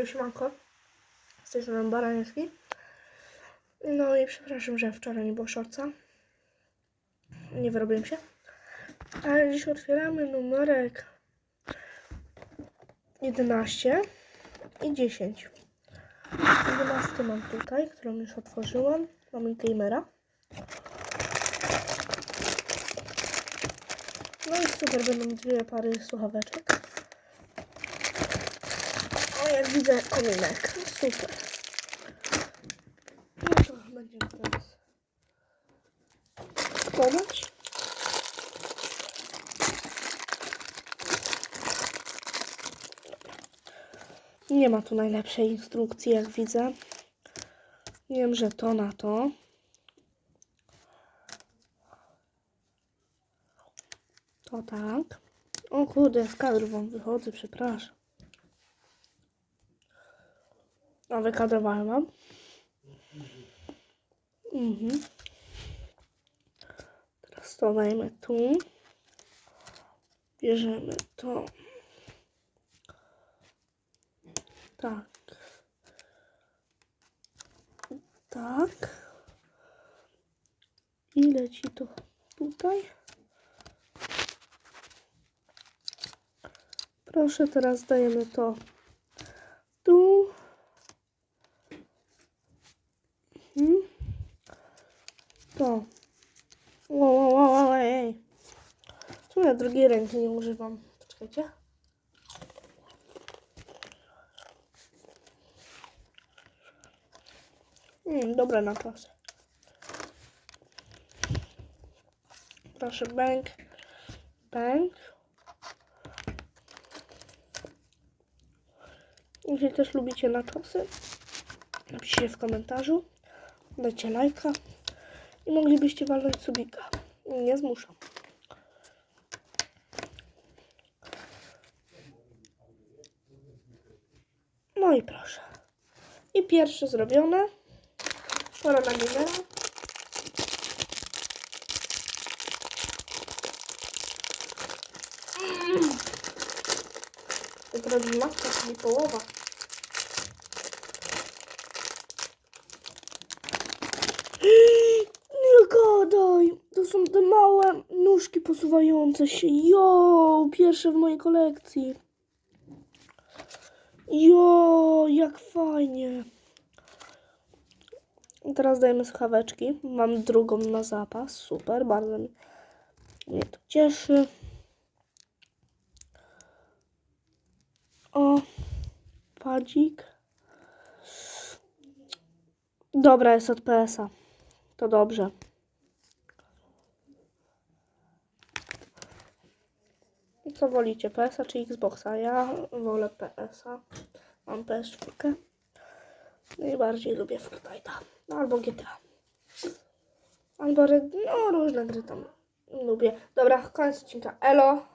Jo, siemanko. Z tej strony Baraniewski. No i przepraszam, że wczoraj nie było szorca. Nie wyrobiłem się. Ale dziś otwieramy numerek 11 i 10. 11 mam tutaj, którą już otworzyłam. Mamy gamera. No i super, będą dwie pary słuchaweczek. Jak widzę kominek. Super. No to będziemy teraz składać. Nie ma tu najlepszej instrukcji, jak widzę. Wiem, że to na to. To tak. O kurde, w kadr wam wychodzę, przepraszam. A wykadrowałem wam. Mhm. Teraz to dajmy tu. Bierzemy to. Tak. Tak. I leci to tutaj. Proszę, teraz dajemy to tu. Mhm. To. Wow, wow, wow, ej. Ja drugiej ręki nie używam? Poczekajcie. Mm, dobre na klasę. Proszę, bank. Bank. Jeśli też lubicie naczosy, napiszcie w komentarzu, dajcie lajka i moglibyście walnąć subika. Nie zmuszam. No i proszę. I pierwsze zrobione. Pora na gamera. Jak robi matka, czyli połowa. To są te małe nóżki posuwające się. Jo, pierwsze w mojej kolekcji. Jo, jak fajnie. Teraz dajemy słuchaweczki. Mam drugą na zapas. Super, bardzo mnie to cieszy. O, padzik. Dobra jest od PS-a. To dobrze. Co wolicie, PS-a czy Xboxa? Ja wolę PS-a. Mam PS4. Najbardziej lubię Fortnite'a. No, albo GTA. Albo no, różne gry tam lubię. Dobra, koniec odcinka. Elo.